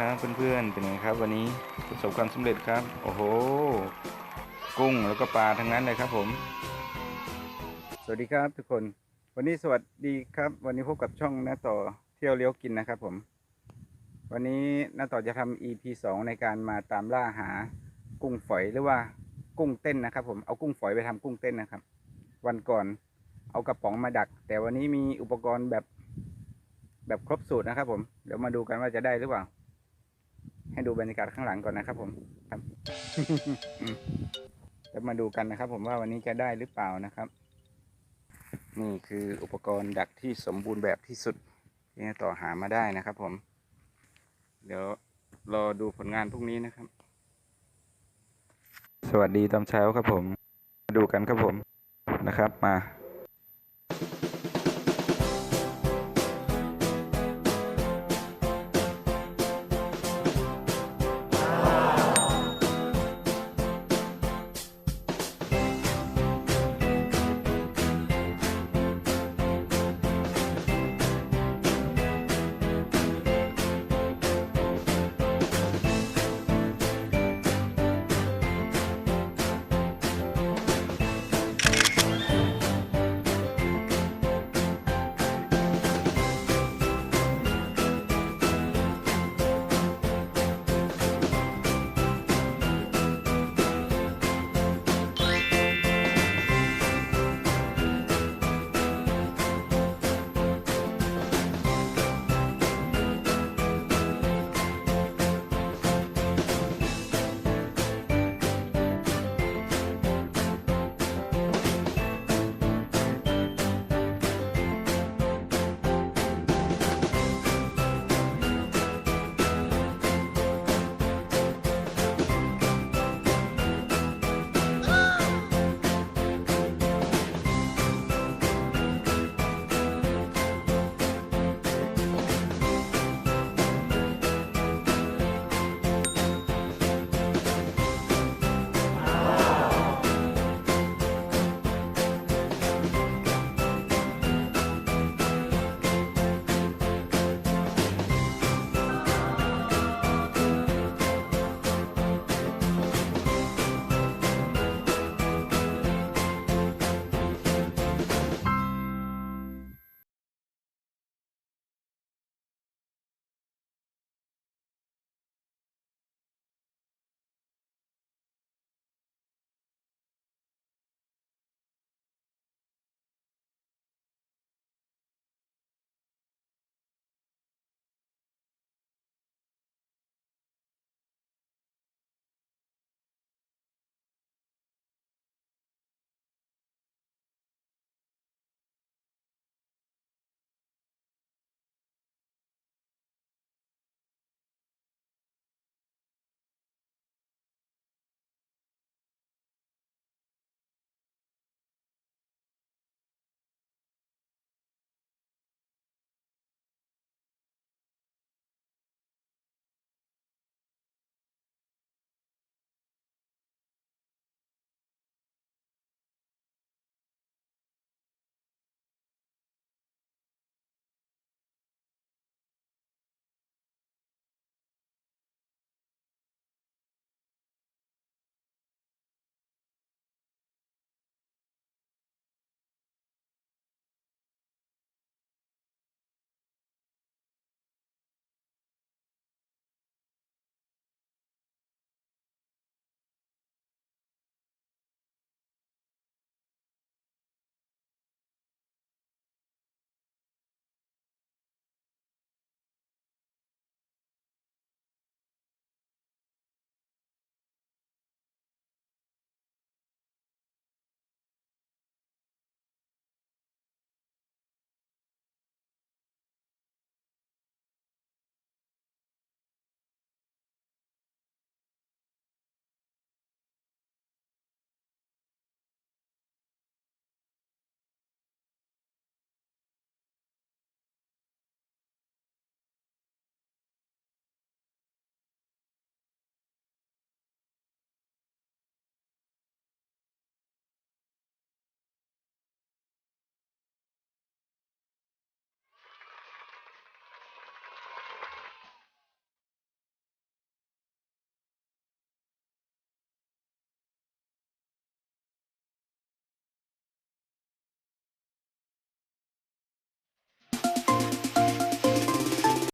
ครับเพื่อนๆเป็นไงครับ วันนี้ประสบความสำเร็จครับ โอ้โห กุ้งแล้วก็ปลาทั้งนั้นเลยครับผม สวัสดีครับทุกคน วันนี้สวัสดีครับ วันนี้พบกับช่องน้าต่อเที่ยวเลี้ยวกินนะครับผม วันนี้น้าต่อจะทำ EP สองในการมาตามล่าหากุ้งฝอยหรือว่ากุ้งเต้นนะครับ ผมเอากุ้งฝอยไปทำกุ้งเต้นนะครับ วันก่อนเอากระป๋องมาดัก แต่วันนี้มีอุปกรณ์แบบแบบครบสูตรนะครับผม เดี๋ยวมาดูกันว่าจะได้หรือเปล่า ให้ดูบรรยากาศข้างหลังก่อนนะครับ ผมครับอืมเดี๋ยวมาดูกันนะครับ ผมว่าวันนี้จะได้หรือเปล่านะครับ นี่คืออุปกรณ์ดักที่สมบูรณ์แบบที่สุดที่ต่อหามาได้นะครับ ผม เดี๋ยวรอดูผลงานพรุ่งนี้นะครับ สวัสดีตอนเช้าครับผมมาดูกันครับผมนะครับมา